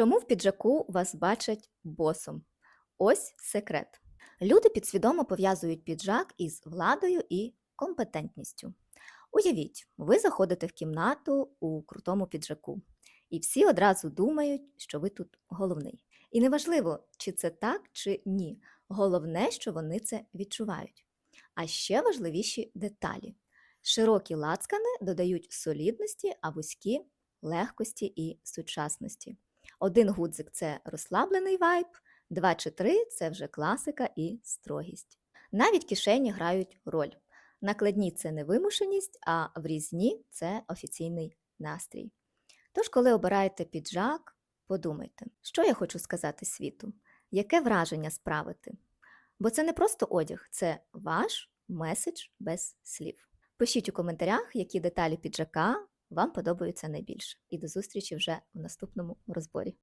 Чому в піджаку вас бачать босом? Ось секрет. Люди підсвідомо пов'язують піджак із владою і компетентністю. Уявіть, ви заходите в кімнату у крутому піджаку, і всі одразу думають, що ви тут головний. І неважливо, чи це так, чи ні. Головне, що вони це відчувають. А ще важливіші деталі. Широкі лацкани додають солідності, а вузькі легкості і сучасності. Один гудзик це розслаблений вайб, два чи три це вже класика і строгість. Навіть кишені грають роль. Накладні це невимушеність, а врізні це офіційний настрій. Тож, коли обираєте піджак, подумайте, що я хочу сказати світу, яке враження справити. Бо це не просто одяг, це ваш меседж без слів. Пишіть у коментарях, які деталі піджака вам подобаються найбільше. І до зустрічі вже в наступному розборі.